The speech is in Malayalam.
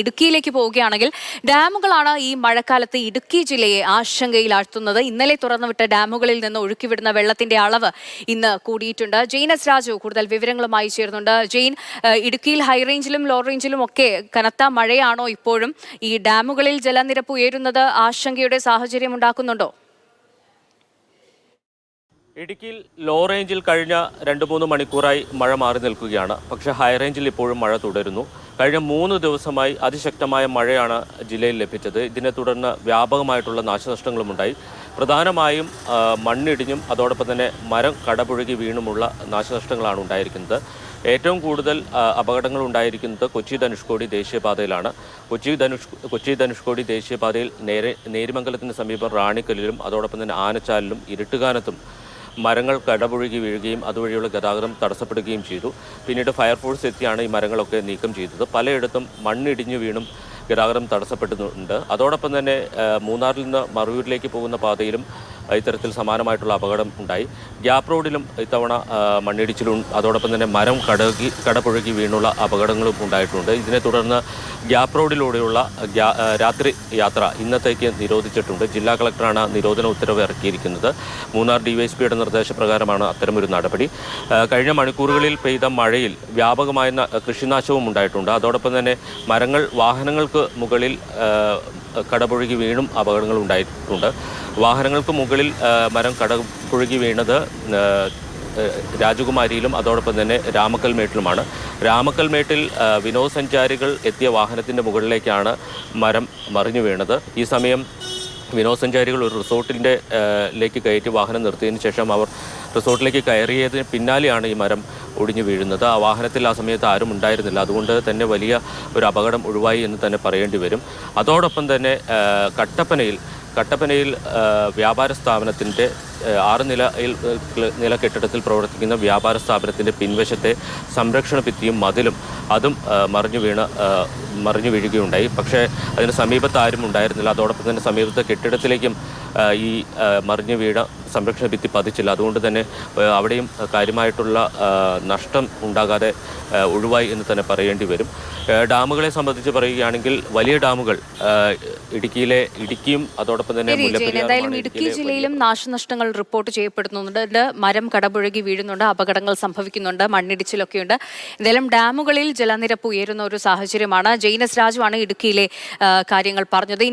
ഇടുക്കിയിലേക്ക് പോവുകയാണെങ്കിൽ ഡാമുകളാണ് ഈ മഴക്കാലത്ത് ഇടുക്കി ജില്ലയെ ആശങ്കയിൽ ആഴ്ത്തുന്നത് ഇന്നലെ തുറന്നുവിട്ട ഡാമുകളിൽ നിന്ന് ഒഴുക്കിവിടുന്ന വെള്ളത്തിന്റെ അളവ് ഇന്ന് കൂടിയിട്ടുണ്ട്. ജെയിൻ എസ് രാജു കൂടുതൽ വിവരങ്ങളുമായി ചേർന്നുണ്ട് ജെയിൻ ഇടുക്കിയിൽ ഇടുക്കിയിൽ ഹൈറേഞ്ചിലും ലോ റേഞ്ചിലും ഒക്കെ കനത്ത മഴയാണോ ഇപ്പോഴും? ഈ ഡാമുകളിൽ ജലനിരപ്പ് ഉയരുന്നത് ആശങ്കയുടെ സാഹചര്യം ഉണ്ടാക്കുന്നുണ്ടോ? ഇടുക്കിയിൽ ലോ റേഞ്ചിൽ കഴിഞ്ഞ രണ്ട് മൂന്ന് മണിക്കൂറായി മഴ മാറി നിൽക്കുകയാണ്. പക്ഷേ ഹൈ റേഞ്ചിൽ ഇപ്പോഴും മഴ തുടരുന്നു. കഴിഞ്ഞ മൂന്ന് ദിവസമായി അതിശക്തമായ മഴയാണ് ജില്ലയിൽ ലഭിച്ചത്. ഇതിനെ തുടർന്ന് വ്യാപകമായിട്ടുള്ള നാശനഷ്ടങ്ങളും ഉണ്ടായി. പ്രധാനമായും മണ്ണിടിഞ്ഞും അതോടൊപ്പം തന്നെ മരം കടപുഴകി വീണുമുള്ള നാശനഷ്ടങ്ങളാണ് ഉണ്ടായിരിക്കുന്നത്. ഏറ്റവും കൂടുതൽ അപകടങ്ങൾ ഉണ്ടായിരിക്കുന്നത് കൊച്ചി ധനുഷ്കോടി ദേശീയപാതയിലാണ്. കൊച്ചി ധനുഷ് കൊച്ചി ധനുഷ്കോടി ദേശീയപാതയിൽ നേരെ നേരിമംഗലത്തിന് സമീപം റാണിക്കലിലും അതോടൊപ്പം തന്നെ ആനച്ചാലിലും ഇരുട്ടുകാനത്തും മരങ്ങൾ കടപുഴുകി വീഴുകയും അതുവഴിയുള്ള ഗതാഗതം തടസ്സപ്പെടുകയും ചെയ്തു. പിന്നീട് ഫയർഫോഴ്സ് എത്തിയാണ് ഈ മരങ്ങളൊക്കെ നീക്കം ചെയ്തത്. പലയിടത്തും മണ്ണിടിഞ്ഞു വീണും ഗതാഗതം തടസ്സപ്പെടുന്നുണ്ട് അതോടൊപ്പം തന്നെ മൂന്നാറിൽ നിന്ന് മറയൂരിലേക്ക് പോകുന്ന പാതയിലും ഇത്തരത്തിൽ സമാനമായിട്ടുള്ള അപകടം ഉണ്ടായി. ഗ്യാപ് റോഡിലും ഇത്തവണ മണ്ണിടിച്ചിലും അതോടൊപ്പം തന്നെ മരം കടകി കടപുഴകി വീണുള്ള അപകടങ്ങളും ഉണ്ടായിട്ടുണ്ട്. ഇതിനെ തുടർന്ന് ഗ്യാപ് റോഡിലൂടെയുള്ള രാത്രി യാത്ര ഇന്നത്തേക്ക് നിരോധിച്ചിട്ടുണ്ട്. ജില്ലാ കളക്ടറാണ് നിരോധന ഉത്തരവ് ഇറക്കിയിരിക്കുന്നത്. മൂന്നാർ ഡിവൈഎസ്പിയുടെ നിർദ്ദേശപ്രകാരമാണ് അത്തരമൊരു നടപടി. കഴിഞ്ഞ മണിക്കൂറുകളിൽ പെയ്ത മഴയിൽ വ്യാപകമായ കൃഷിനാശവും ഉണ്ടായിട്ടുണ്ട്. അതോടൊപ്പം തന്നെ മരങ്ങൾ വാഹനങ്ങൾക്ക് മുകളിൽ കടപുഴകി വീണും അപകടങ്ങൾ ഉണ്ടായിട്ടുണ്ട്. വാഹനങ്ങൾക്ക് മുകളിൽ ആ, മരം കടപുഴകി വീണത് രാജകുമാരിയിലും അതോടൊപ്പം തന്നെ രാമക്കൽമേട്ടിലുമാണ്. രാമക്കൽമേട്ടിൽ വിനോദസഞ്ചാരികൾ എത്തിയ വാഹനത്തിന്റെ മുകളിലേക്കാണ് മരം മറിഞ്ഞു വീണത്. ഈ സമയം വിനോദസഞ്ചാരികൾ ഒരു റിസോർട്ടിന്റെ ലേക്ക് കയറ്റി വാഹനം നിർത്തിയതിന് ശേഷം അവർ റിസോർട്ടിലേക്ക് കയറിയതിന് പിന്നാലെയാണ് ഈ മരം ഒടിഞ്ഞു വീഴുന്നത്. ആ വാഹനത്തിൽ ആ സമയത്ത് ആരും ഉണ്ടായിരുന്നില്ല. അതുകൊണ്ട് തന്നെ വലിയ ഒരു അപകടം ഒഴിവായി എന്ന് തന്നെ പറയേണ്ടി വരും. അതോടൊപ്പം തന്നെ കട്ടപ്പനയിൽ കട്ടപ്പനയിൽ വ്യാപാര സ്ഥാപനത്തിന്റെ ആറ് നിലയിൽ നില കെട്ടിടത്തിൽ പ്രവർത്തിക്കുന്ന വ്യാപാര സ്ഥാപനത്തിന്റെ പിൻവശത്തെ സംരക്ഷണ ഭിത്തിയും മതിലും അതും മറിഞ്ഞു വീണ് മറിഞ്ഞു വീഴുകയുണ്ടായി. പക്ഷേ അതിന് സമീപത്ത് ആരും ഉണ്ടായിരുന്നില്ല. അതോടൊപ്പം തന്നെ സമീപത്തെ കെട്ടിടത്തിലേക്കും ഈ മറിഞ്ഞു വീണ സംരക്ഷണ ഭിത്തി പതിച്ചില്ല അതുകൊണ്ട് തന്നെ അവിടെയും കാര്യമായിട്ടുള്ള നഷ്ടം ഉണ്ടാകാതെ ഒഴിവായി എന്ന് തന്നെ പറയേണ്ടി വരും. ഡാമുകളെ സംബന്ധിച്ച് പറയുകയാണെങ്കിൽ വലിയ ഡാമുകൾ ഇടുക്കിയിലെ ഇടുക്കിയും അതോടൊപ്പം തന്നെ എന്തായാലും ഇടുക്കി ജില്ലയിലും നാശനഷ്ടങ്ങൾ റിപ്പോർട്ട് ചെയ്യപ്പെടുന്നുണ്ട്. മരം കടപുഴകി വീഴുന്നുണ്ട് അപകടങ്ങൾ സംഭവിക്കുന്നുണ്ട് മണ്ണിടിച്ചിലൊക്കെയുണ്ട്. എന്തായാലും ഡാമുകളിൽ ജലനിരപ്പ് ഉയരുന്ന ഒരു സാഹചര്യമാണ്. ജെയിനസ് രാജുവാണ് ഇടുക്കിയിലെ കാര്യങ്ങൾ പറഞ്ഞത്. ഇനി